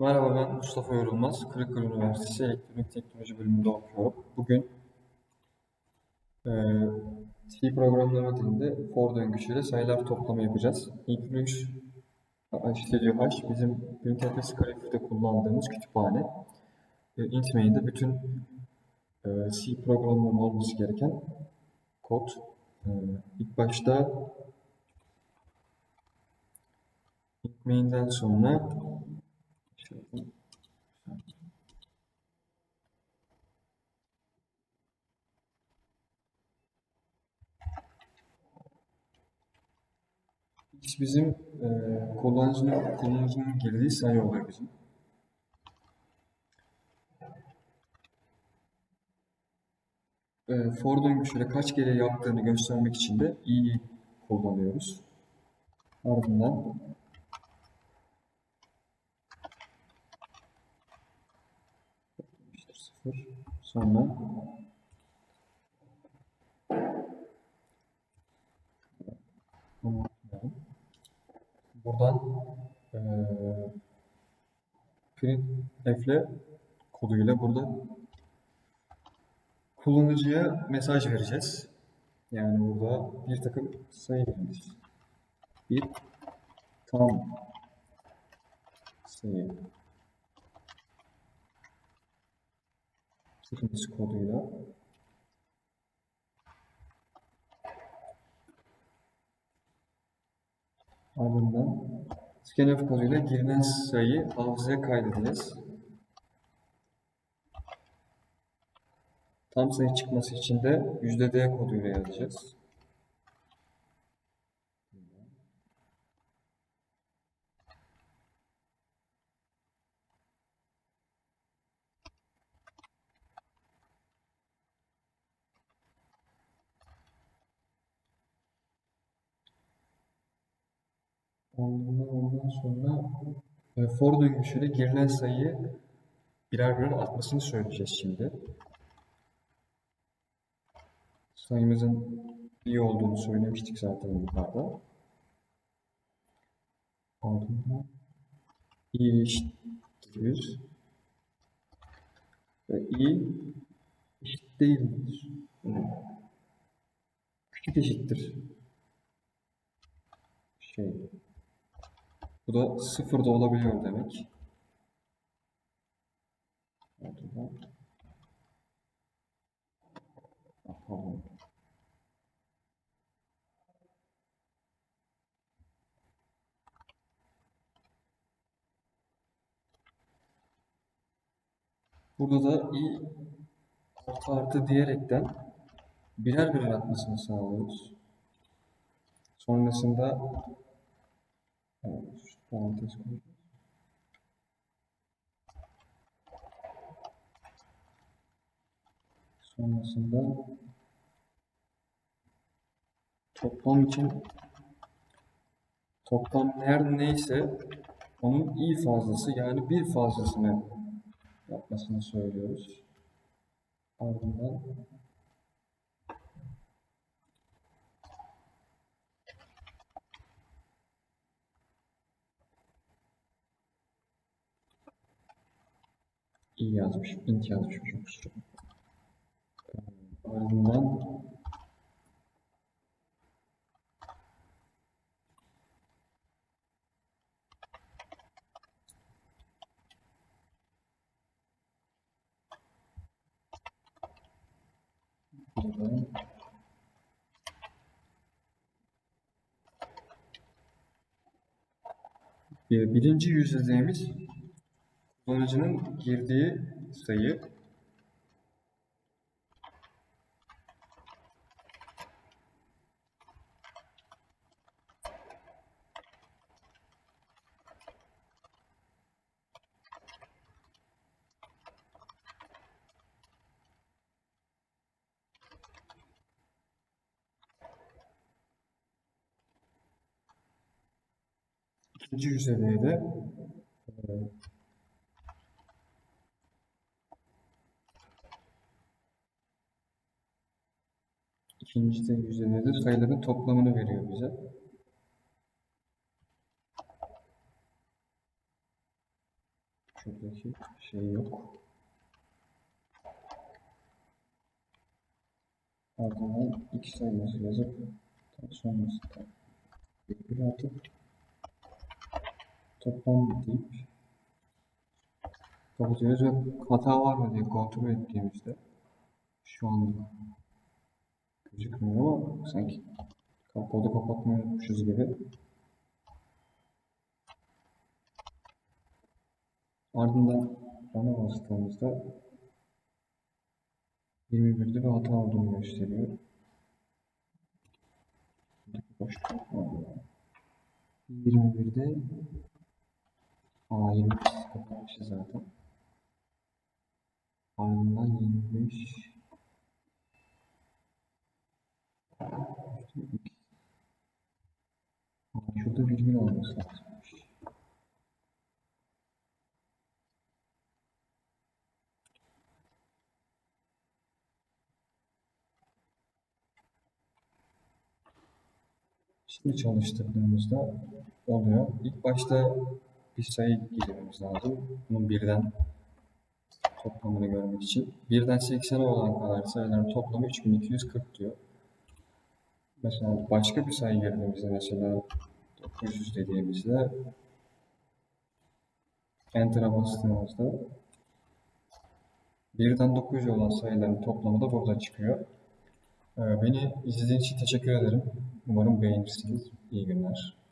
Merhaba ben Mustafa Yorulmaz. Kırıkkale Üniversitesi Elektronik Teknoloji bölümünde okuyorum. Bugün eee C programlama dilinde for döngüsüyle sayılar toplama yapacağız. Include stdio h bizim Printf script'te kullandığımız kütüphane. E, int main'de bütün eee, C programlama olması gereken kod. Eee ilk başta int main'den sonra şöyle X bizim eee kullanıcının, kullanıcının girdiği sayı oluyor bizim. Eee for döngüsüyle kaç kere yaptığını göstermek için de i'yi kullanıyoruz. Ardından eşittir sıfır sonra. Buradan eee printf'le koduyla burada kullanıcıya mesaj vereceğiz. Yani burada bir takım sayı verilmiş. Bir tam sayı sıkıntısı koduyla ardından scanf koduyla girilen sayıyı hafızaya kaydedeceğiz. Tam sayı çıkması için de %d koduyla yazacağız. Ondan, ondan sonra e, for döngüsüyle girilen sayıyı birer birer atmasını söyleyeceğiz şimdi. Sayımızın iyi olduğunu söylemiştik zaten yukarıda. Ardından i eşittir 1 ve i eşit değildir. Küçük eşittir. Şey, bu da sıfır da olabiliyor demek. Burada da i artı artı diyerekten birer birer atmasını sağlıyoruz. Sonrasında evet, parantez koyacağız. Sonrasında toplam için toplam her neyse onun i fazlası yani bir fazlasını yapmasını söylüyoruz. Ardından i yazmış, int yazmışım kusura bakmayın. Ardından bir- birinci yüzdemiz kullanıcının girdiği sayı. İkinci yüzdeye de e, ikinci de yüzdeye de sayıların toplamını veriyor bize. Şuradaki şey yok. Ardından x sayısı yazıp sonrasında virgül atıp toplam deyip kapatıyoruz ve hata var mı diye kontrol ettiğimizde şu an gözükmüyor ama sanki kodu kapatmayı unutmuşuz gibi. Ardından ona bastığımızda 21'de bir hata olduğunu gösteriyor. Boşluk var. 21'de Aa 22 kapatmışız zaten. Ardından 25 Şimdi çalıştırdığımızda oluyor. İlk başta bir sayı girmemiz lazım. Bunun birden toplamını görmek için. Birden 80'e olan kadar sayıların toplamı 3240 diyor. Mesela başka bir sayı girdiğimizde mesela 900 dediğimizde Enter'a bastığımızda birden 900 olan sayıların toplamı da burada çıkıyor. Ee, Beni izlediğiniz için teşekkür ederim. Umarım beğenirsiniz. İyi günler.